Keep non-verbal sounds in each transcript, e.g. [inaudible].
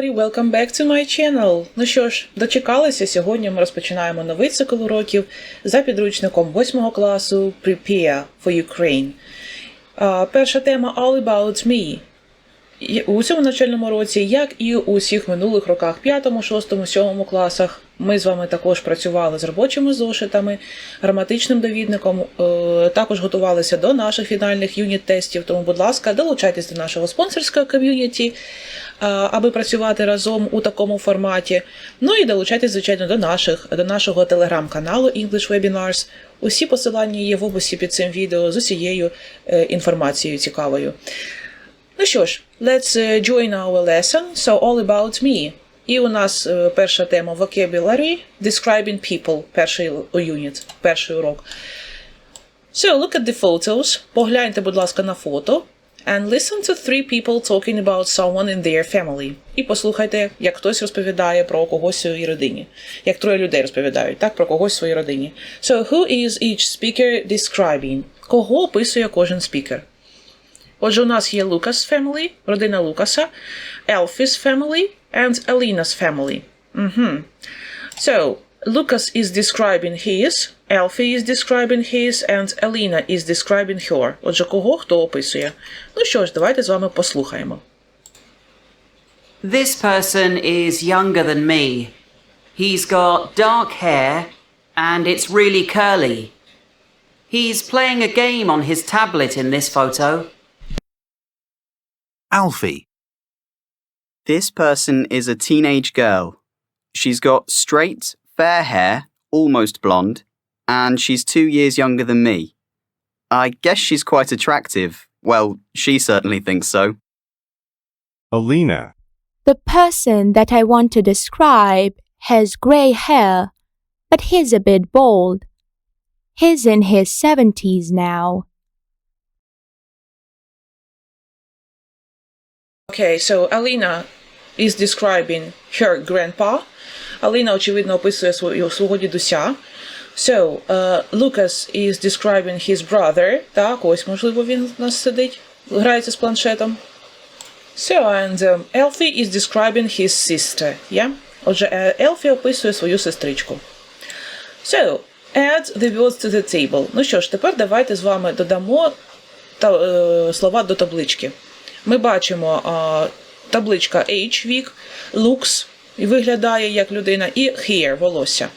everybody, welcome back to my channel. Ну що ж, дочекалися. Сьогодні ми розпочинаємо новий цикл уроків за підручником 8 класу Prepare for Ukraine. Перша тема All About Me. У цьому навчальному році, як і у всіх минулих роках, 5, 6, 7 класах, ми з вами також працювали з робочими зошитами, граматичним довідником, е, також готувалися до наших фінальних юніт-тестів. Тому, будь ласка, долучайтесь до нашого спонсорського ком'юніті, аби працювати разом у такому форматі. Ну і долучайтесь, звичайно, до наших до нашого телеграм-каналу English Webinars. Усі посилання є в описі під цим відео з усією е, інформацією цікавою. Ну що ж, let's uh, join our lesson. So all about me. І у нас е, перша тема vocabulary, describing people, перший юніт, перший урок. So look at the photos. Погляньте, будь ласка, на фото. And listen to three people talking about someone in their family. І послухайте, як хтось розповідає про когось в своїй родині. Як троє людей розповідають, так, про когось в своїй родині. So who is each speaker describing? Кого описує кожен спікер? Отже, у нас є Lucas family, родина Лукаса, Elfie's family and Alina's family. Угу. So, Lucas is describing his, Elfie is describing his, and Alina is describing her. Отже, кого хто описує. Ну що ж, давайте з вами послухаємо. This person is younger than me. He's got dark hair and it's really curly. He's playing a game on his tablet in this photo. Alfie, This person is a teenage girl. She's got straight, fair hair, almost blonde, and she's two years younger than me. I guess she's quite attractive. Well, she certainly thinks so. Alina, The person that I want to describe has grey hair, but he's a bit bald. He's in his 70s now. Okay, so Alina is describing her grandpa. Аліна, очевидно, описує свою, свого дідуся. So, uh, Lucas is describing his brother. Так, ось, можливо, він у нас сидить, грається з планшетом. So, and um, Elfie is describing his sister. Yeah? Отже, е, Елфі описує свою сестричку. So, add the words to the table. Ну що ж, тепер давайте з вами додамо та, е, слова до таблички. Ми бачимо а, табличка H вік, looks виглядає як людина, і hair волосся.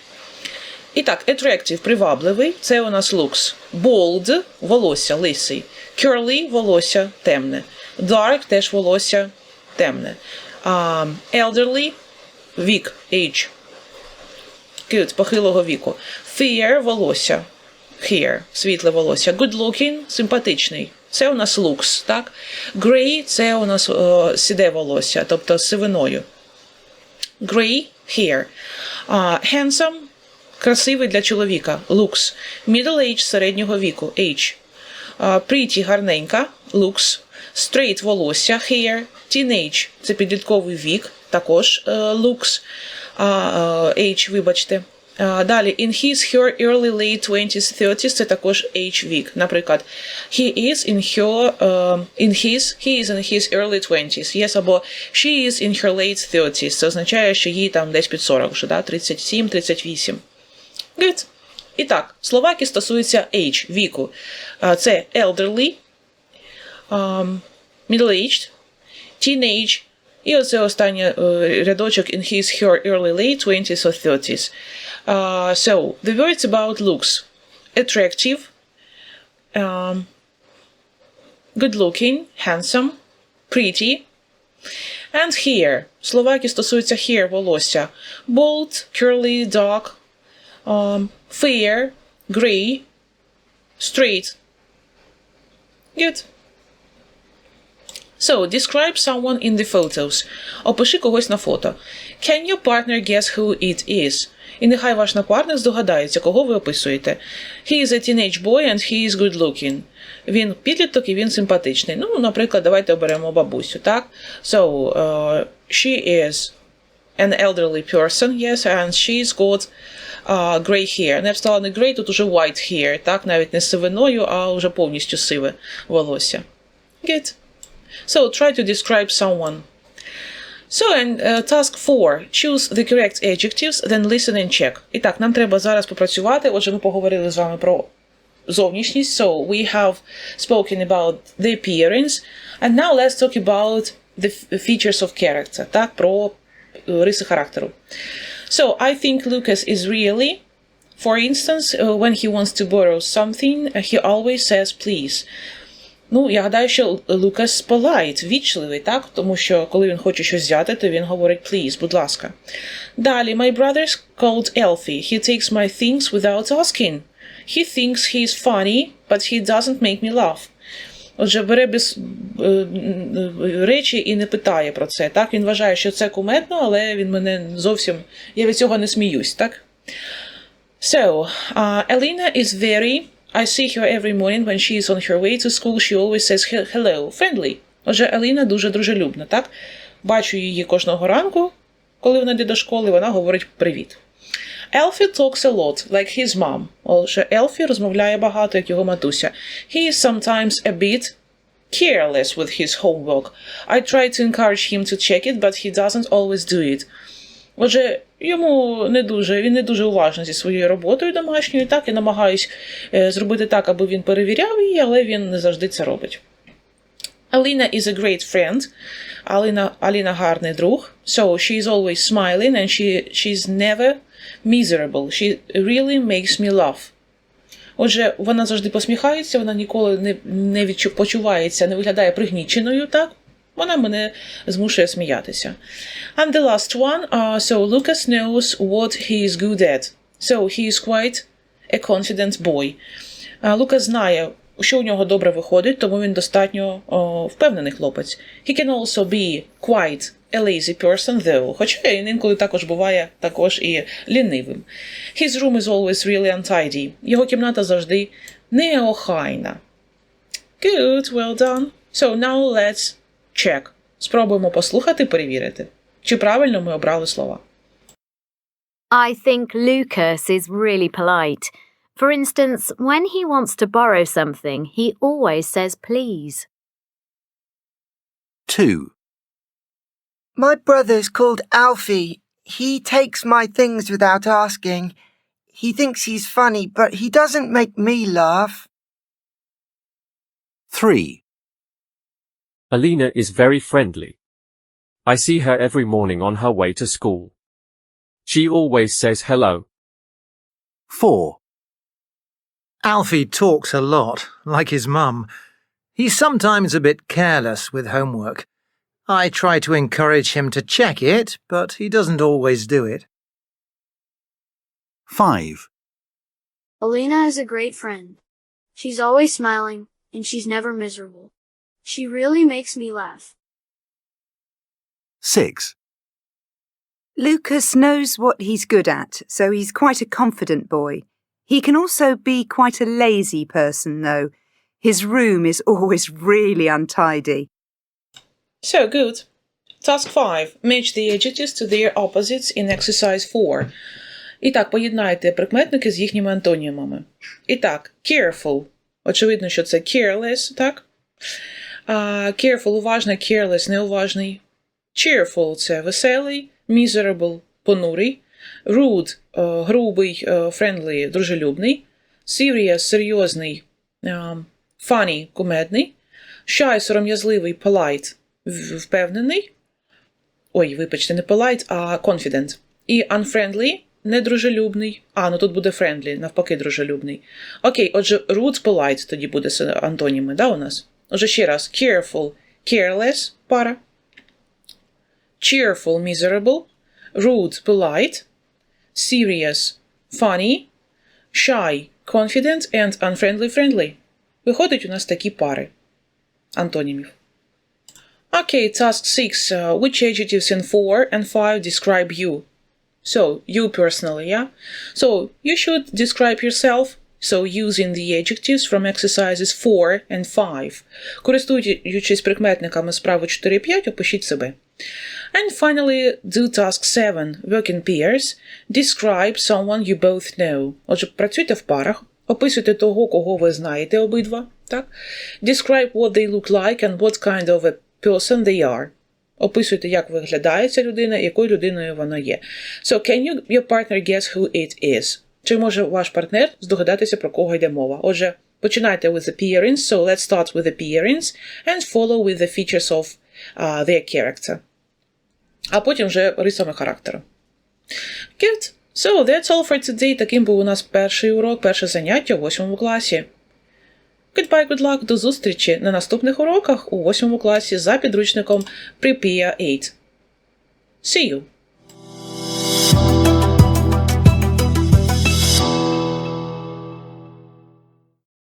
І так, attractive привабливий це у нас looks. Bold волосся лисий. Curly волосся темне. Dark теж волосся темне. А, elderly вік age. Good, похилого віку. Fair волосся. Hair, світле волосся. Good looking симпатичний. Це у нас looks, так? Grey – це у нас е, сіде волосся, тобто сивиною. Grey hair. Uh, handsome красивий для чоловіка. Looks. Middle age середнього віку. Age. Uh, pretty гарненька. Looks. Straight волосся. Hair. Teenage це підлітковий вік. Також uh, looks. Uh, uh, age, вибачте. Uh, далі, in his, her early late 20s, 30s, це також age вік. Наприклад, he is in her, um, in his, he is in his early 20s, yes, або she is in her late 30s. Це означає, що їй там десь під 40 вже, да? 37, 38. Good. І так, слова, які стосуються age, віку. А, Це elderly, um, middle-aged, teenage, і оце останній е, рядочок in his, her early late 20s or 30s. Uh, so, the words about looks. Attractive, um, good looking, handsome, pretty. And hair. Слова, які стосуються hair, волосся. Bold, curly, dark, um, fair, grey, straight. Good. So, describe someone in the photos. Опиши когось на фото. Can your partner guess who it is? І нехай ваш напарник здогадається, кого ви описуєте. He is a teenage boy and he is good looking. Він підліток і він симпатичний. Ну, наприклад, давайте оберемо бабусю, так? So, uh, she is an elderly person, yes, and she's got uh, grey hair. Не б стала не grey, тут уже white hair, так, навіть не сивиною, а вже повністю сиве волосся. Good. So try to describe someone. So, and uh, task 4. Choose the correct adjectives, then listen and check. І так, нам треба зараз попрацювати. Отже, ми поговорили з вами про зовнішність. So, we have spoken about the appearance. And now let's talk about the features of character. Так, про е, риси характеру. So, I think Lucas is really, for instance, uh, when he wants to borrow something, uh, he always says please. Ну, я гадаю, що Лукас polite, вічливий, так? Тому що коли він хоче щось взяти, то він говорить please, будь ласка. Далі, my brother's called Elfie. He takes my things without asking. He thinks he's funny, but he doesn't make me laugh. Отже, бере без е, е, речі і не питає про це. Так, він вважає, що це кумедно, але він мене зовсім. Я від цього не сміюсь, так? So, uh, Elena is very. I see her every morning when she is on her way to school. She always says "He- hello, friendly. Отже, Еліна дуже дружелюбна, так? Бачу її кожного ранку, коли вона йде до школи, вона говорить привіт. Elfie talks a lot, like his mom. Отже, Елфі розмовляє багато, як його матуся. He is sometimes a bit careless with his homework. I try to encourage him to check it, but he doesn't always do it. Отже, йому не дуже, він не дуже уважний зі своєю роботою домашньою, так, і намагаюсь е, зробити так, аби він перевіряв її, але він не завжди це робить. Alina is a great friend. Alina, Alina гарний друг. So she is always smiling and she, she's never miserable. She really makes me laugh. Отже, вона завжди посміхається, вона ніколи не, не відчу, почувається, не виглядає пригніченою, так? Вона мене змушує сміятися. And the last one, uh, so Lucas knows what he is good at. So he is quite a confident boy. Uh, Лукас знає, що у нього добре виходить, тому він достатньо о, впевнений хлопець. He can also be quite a lazy person, though, хоча він інколи також буває також і лінивим. His room is always really untidy. Його кімната завжди неохайна. Good, well done. So now let's check. Спробуємо послухати, перевірити, чи правильно ми обрали слова. I think Lucas is really polite. For instance, when he wants to borrow something, he always says please. 2. My brother's called Alfie. He takes my things without asking. He thinks he's funny, but he doesn't make me laugh. 3. Alina is very friendly. I see her every morning on her way to school. She always says hello. 4. Alfie talks a lot, like his mum. He's sometimes a bit careless with homework. I try to encourage him to check it, but he doesn't always do it. 5. Alina is a great friend. She's always smiling, and she's never miserable. She really makes me laugh. 6. Lucas knows what he's good at, so he's quite a confident boy. He can also be quite a lazy person, though. His room is [laughs] always really untidy. So good. Task 5. Match the adjectives to their opposites in exercise 4. І так, поєднайте прикметники з їхніми антонімами. І так, careful. Очевидно, що це careless, так? А, careful уважний, careless неуважний. Cheerful це веселий, miserable понурий. Rude е, грубий, е, friendly дружелюбний. Serious серйозний, е, funny кумедний. Shy сором'язливий, polite впевнений. Ой, вибачте, не polite, а confident. І unfriendly недружелюбний. А, ну тут буде friendly, навпаки, дружелюбний. Окей, отже, rude, polite тоді буде з антоніми, да, у нас? Отже, ще раз. Careful, careless, пара. Cheerful, miserable. Rude, polite. Serious, funny. Shy, confident and unfriendly, friendly. Виходить у нас такі пари антонімів. Okay, task 6. Uh, which adjectives in 4 and 5 describe you? So, you personally, yeah? So, you should describe yourself. So, using the adjectives from exercises 4 and 5. Користуючись прикметниками справи 4-5, опишіть себе. And finally, do task 7. Work in pairs. Describe someone you both know. Отже, працюйте в парах. Описуйте того, кого ви знаєте обидва. Так? Describe what they look like and what kind of a person they are. Описуйте, як виглядає ця людина, якою людиною вона є. So, can you, your partner guess who it is? Чи може ваш партнер здогадатися, про кого йде мова? Отже, починайте with appearance, so let's start with appearance and follow with the features of uh, their character. А потім вже рисами характеру. Good. So, that's all for today. Таким був у нас перший урок, перше заняття у восьмому класі. Goodbye, good luck, до зустрічі на наступних уроках у восьмому класі за підручником Prepare 8. See you!